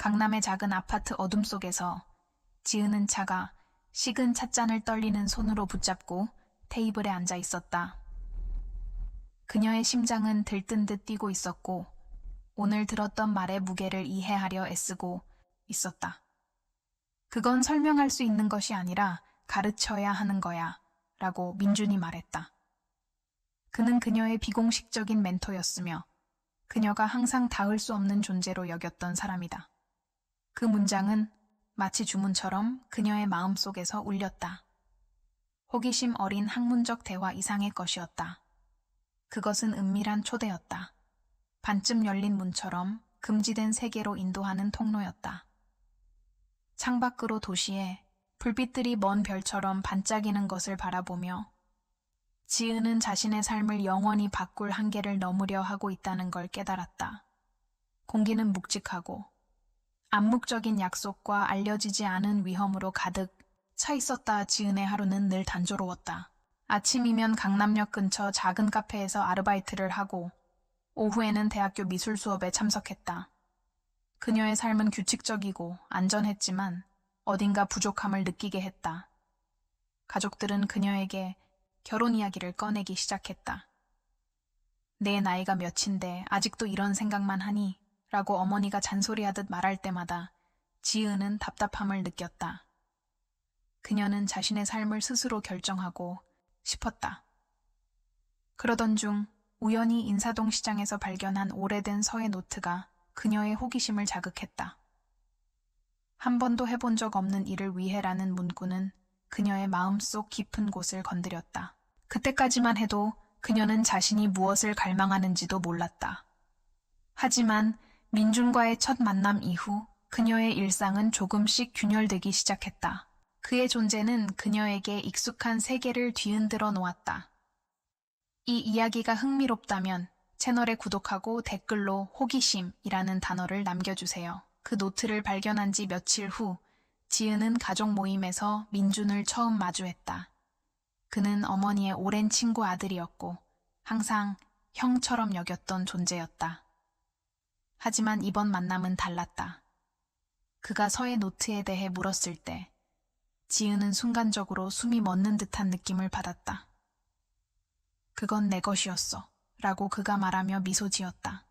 강남의 작은 아파트 어둠 속에서 지은은 차가 식은 찻잔을 떨리는 손으로 붙잡고 테이블에 앉아 있었다. 그녀의 심장은 들뜬 듯 뛰고 있었고 오늘 들었던 말의 무게를 이해하려 애쓰고 있었다. 그건 설명할 수 있는 것이 아니라 가르쳐야 하는 거야 라고 민준이 말했다. 그는 그녀의 비공식적인 멘토였으며 그녀가 항상 닿을 수 없는 존재로 여겼던 사람이다. 그 문장은 마치 주문처럼 그녀의 마음속에서 울렸다. 호기심 어린 학문적 대화 이상의 것이었다. 그것은 은밀한 초대였다. 반쯤 열린 문처럼 금지된 세계로 인도하는 통로였다. 창밖으로 도시에 불빛들이 먼 별처럼 반짝이는 것을 바라보며 지은은 자신의 삶을 영원히 바꿀 한계를 넘으려 하고 있다는 걸 깨달았다. 공기는 묵직하고 암묵적인 약속과 알려지지 않은 위험으로 가득 차 있었다. 지은의 하루는 늘 단조로웠다. 아침이면 강남역 근처 작은 카페에서 아르바이트를 하고 오후에는 대학교 미술 수업에 참석했다. 그녀의 삶은 규칙적이고 안전했지만 어딘가 부족함을 느끼게 했다. 가족들은 그녀에게 결혼 이야기를 꺼내기 시작했다. 내 나이가 몇인데 아직도 이런 생각만 하니? 라고 어머니가 잔소리하듯 말할 때마다 지은은 답답함을 느꼈다. 그녀는 자신의 삶을 스스로 결정하고 싶었다. 그러던 중 우연히 인사동 시장에서 발견한 오래된 서예 노트가 그녀의 호기심을 자극했다. 한 번도 해본 적 없는 일을 위해라는 문구는 그녀의 마음속 깊은 곳을 건드렸다. 그때까지만 해도 그녀는 자신이 무엇을 갈망하는지도 몰랐다. 하지만 민준과의 첫 만남 이후 그녀의 일상은 조금씩 균열되기 시작했다. 그의 존재는 그녀에게 익숙한 세계를 뒤흔들어 놓았다. 이 이야기가 흥미롭다면 채널에 구독하고 댓글로 호기심이라는 단어를 남겨주세요. 그 노트를 발견한 지 며칠 후 지은은 가족 모임에서 민준을 처음 마주했다. 그는 어머니의 오랜 친구 아들이었고 항상 형처럼 여겼던 존재였다. 하지만 이번 만남은 달랐다. 그가 서의 노트에 대해 물었을 때 지은은 순간적으로 숨이 멎는 듯한 느낌을 받았다. 그건 내 것이었어. 라고 그가 말하며 미소 지었다.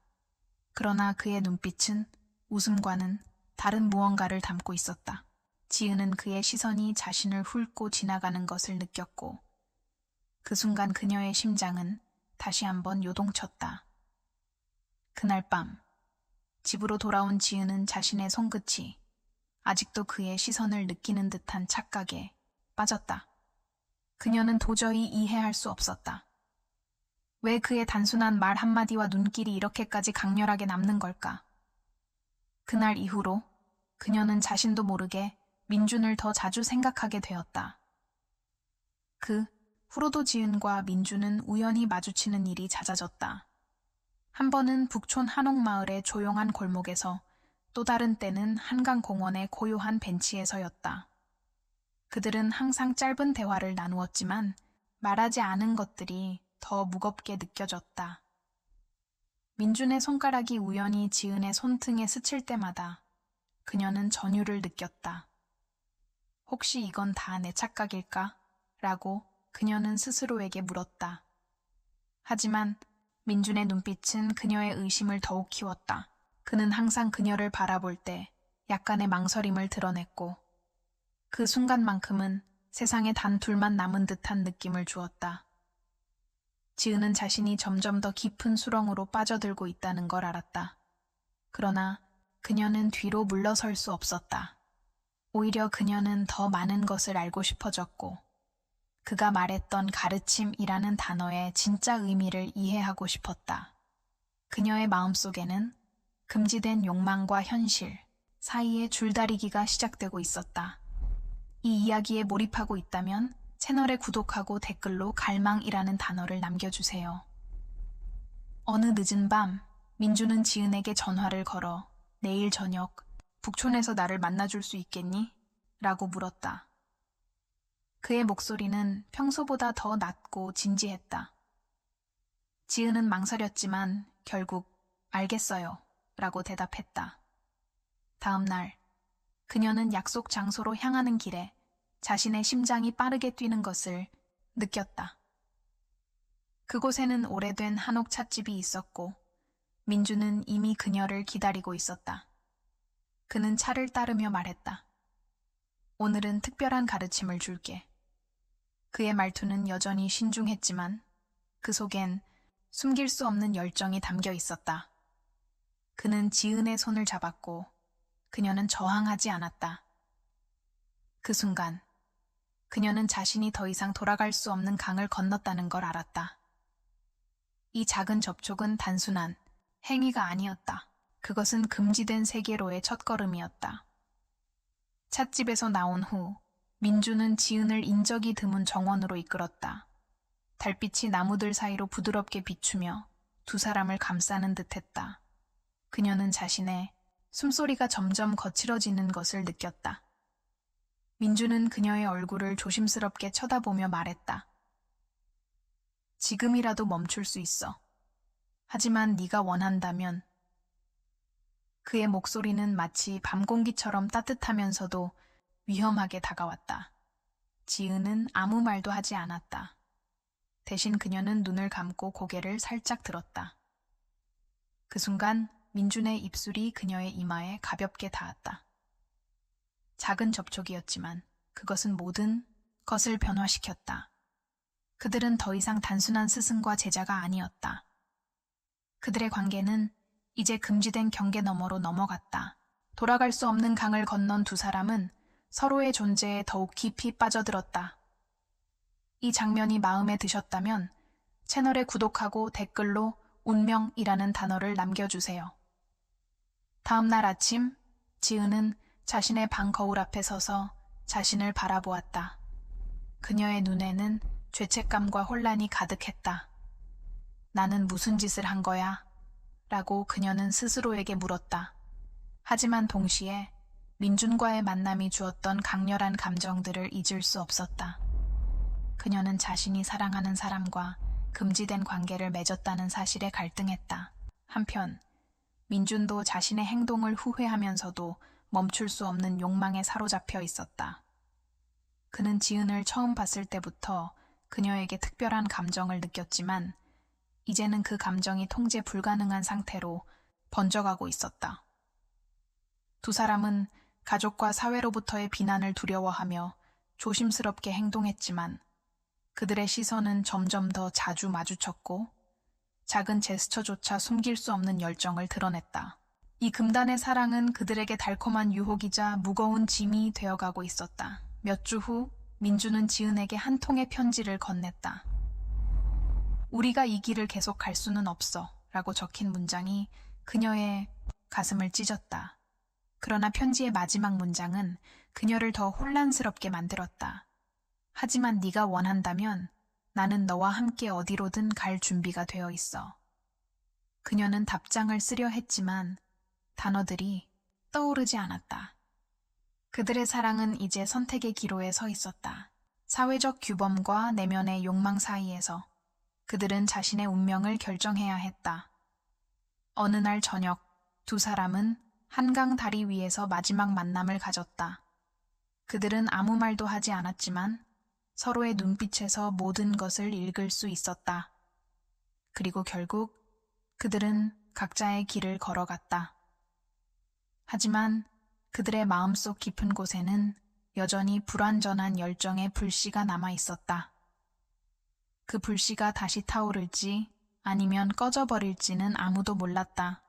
그러나 그의 눈빛은 웃음과는 다른 무언가를 담고 있었다. 지은은 그의 시선이 자신을 훑고 지나가는 것을 느꼈고 그 순간 그녀의 심장은 다시 한번 요동쳤다. 그날 밤 집으로 돌아온 지은은 자신의 손끝이 아직도 그의 시선을 느끼는 듯한 착각에 빠졌다. 그녀는 도저히 이해할 수 없었다. 왜 그의 단순한 말 한마디와 눈길이 이렇게까지 강렬하게 남는 걸까? 그날 이후로 그녀는 자신도 모르게 민준을 더 자주 생각하게 되었다. 그 후로도 지은과 민준은 우연히 마주치는 일이 잦아졌다. 한 번은 북촌 한옥마을의 조용한 골목에서 또 다른 때는 한강공원의 고요한 벤치에서였다. 그들은 항상 짧은 대화를 나누었지만 말하지 않은 것들이 더 무겁게 느껴졌다. 민준의 손가락이 우연히 지은의 손등에 스칠 때마다 그녀는 전율을 느꼈다. 혹시 이건 다 내 착각일까? 라고 그녀는 스스로에게 물었다. 하지만 민준의 눈빛은 그녀의 의심을 더욱 키웠다. 그는 항상 그녀를 바라볼 때 약간의 망설임을 드러냈고 그 순간만큼은 세상에 단 둘만 남은 듯한 느낌을 주었다. 지은은 자신이 점점 더 깊은 수렁으로 빠져들고 있다는 걸 알았다. 그러나 그녀는 뒤로 물러설 수 없었다. 오히려 그녀는 더 많은 것을 알고 싶어졌고 그가 말했던 가르침이라는 단어의 진짜 의미를 이해하고 싶었다. 그녀의 마음속에는 금지된 욕망과 현실 사이의 줄다리기가 시작되고 있었다. 이 이야기에 몰입하고 있다면 채널에 구독하고 댓글로 갈망이라는 단어를 남겨주세요. 어느 늦은 밤, 민주는 지은에게 전화를 걸어 내일 저녁 북촌에서 나를 만나줄 수 있겠니? 라고 물었다. 그의 목소리는 평소보다 더 낮고 진지했다. 지은은 망설였지만 결국 알겠어요. 라고 대답했다. 다음 날, 그녀는 약속 장소로 향하는 길에 자신의 심장이 빠르게 뛰는 것을 느꼈다. 그곳에는 오래된 한옥 찻집이 있었고, 민주는 이미 그녀를 기다리고 있었다. 그는 차를 따르며 말했다. 오늘은 특별한 가르침을 줄게. 그의 말투는 여전히 신중했지만 그 속엔 숨길 수 없는 열정이 담겨 있었다. 그는 지은의 손을 잡았고 그녀는 저항하지 않았다. 그 순간 그녀는 자신이 더 이상 돌아갈 수 없는 강을 건넜다는 걸 알았다. 이 작은 접촉은 단순한 행위가 아니었다. 그것은 금지된 세계로의 첫걸음이었다. 찻집에서 나온 후 민주는 지은을 인적이 드문 정원으로 이끌었다. 달빛이 나무들 사이로 부드럽게 비추며 두 사람을 감싸는 듯했다. 그녀는 자신의 숨소리가 점점 거칠어지는 것을 느꼈다. 민주는 그녀의 얼굴을 조심스럽게 쳐다보며 말했다. 지금이라도 멈출 수 있어. 하지만 네가 원한다면 그의 목소리는 마치 밤 공기처럼 따뜻하면서도 위험하게 다가왔다. 지은은 아무 말도 하지 않았다. 대신 그녀는 눈을 감고 고개를 살짝 들었다. 그 순간 민준의 입술이 그녀의 이마에 가볍게 닿았다. 작은 접촉이었지만 그것은 모든 것을 변화시켰다. 그들은 더 이상 단순한 스승과 제자가 아니었다. 그들의 관계는 이제 금지된 경계 너머로 넘어갔다. 돌아갈 수 없는 강을 건넌 두 사람은 서로의 존재에 더욱 깊이 빠져들었다. 이 장면이 마음에 드셨다면 채널에 구독하고 댓글로 운명이라는 단어를 남겨주세요. 다음 날 아침, 지은은 자신의 방 거울 앞에 서서 자신을 바라보았다. 그녀의 눈에는 죄책감과 혼란이 가득했다. 나는 무슨 짓을 한 거야? 라고 그녀는 스스로에게 물었다. 하지만 동시에 민준과의 만남이 주었던 강렬한 감정들을 잊을 수 없었다. 그녀는 자신이 사랑하는 사람과 금지된 관계를 맺었다는 사실에 갈등했다. 한편, 민준도 자신의 행동을 후회하면서도 멈출 수 없는 욕망에 사로잡혀 있었다. 그는 지은을 처음 봤을 때부터 그녀에게 특별한 감정을 느꼈지만 이제는 그 감정이 통제 불가능한 상태로 번져가고 있었다. 두 사람은 가족과 사회로부터의 비난을 두려워하며 조심스럽게 행동했지만 그들의 시선은 점점 더 자주 마주쳤고 작은 제스처조차 숨길 수 없는 열정을 드러냈다. 이 금단의 사랑은 그들에게 달콤한 유혹이자 무거운 짐이 되어가고 있었다. 몇 주 후 민주는 지은에게 한 통의 편지를 건넸다. 우리가 이 길을 계속 갈 수는 없어 라고 적힌 문장이 그녀의 가슴을 찢었다. 그러나 편지의 마지막 문장은 그녀를 더 혼란스럽게 만들었다. 하지만 네가 원한다면 나는 너와 함께 어디로든 갈 준비가 되어 있어. 그녀는 답장을 쓰려 했지만 단어들이 떠오르지 않았다. 그들의 사랑은 이제 선택의 기로에 서 있었다. 사회적 규범과 내면의 욕망 사이에서 그들은 자신의 운명을 결정해야 했다. 어느 날 저녁 두 사람은 한강 다리 위에서 마지막 만남을 가졌다. 그들은 아무 말도 하지 않았지만 서로의 눈빛에서 모든 것을 읽을 수 있었다. 그리고 결국 그들은 각자의 길을 걸어갔다. 하지만 그들의 마음속 깊은 곳에는 여전히 불완전한 열정의 불씨가 남아 있었다. 그 불씨가 다시 타오를지 아니면 꺼져버릴지는 아무도 몰랐다.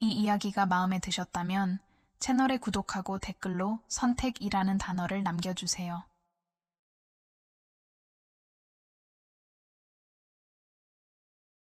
이 이야기가 마음에 드셨다면 채널에 구독하고 댓글로 선택이라는 단어를 남겨주세요.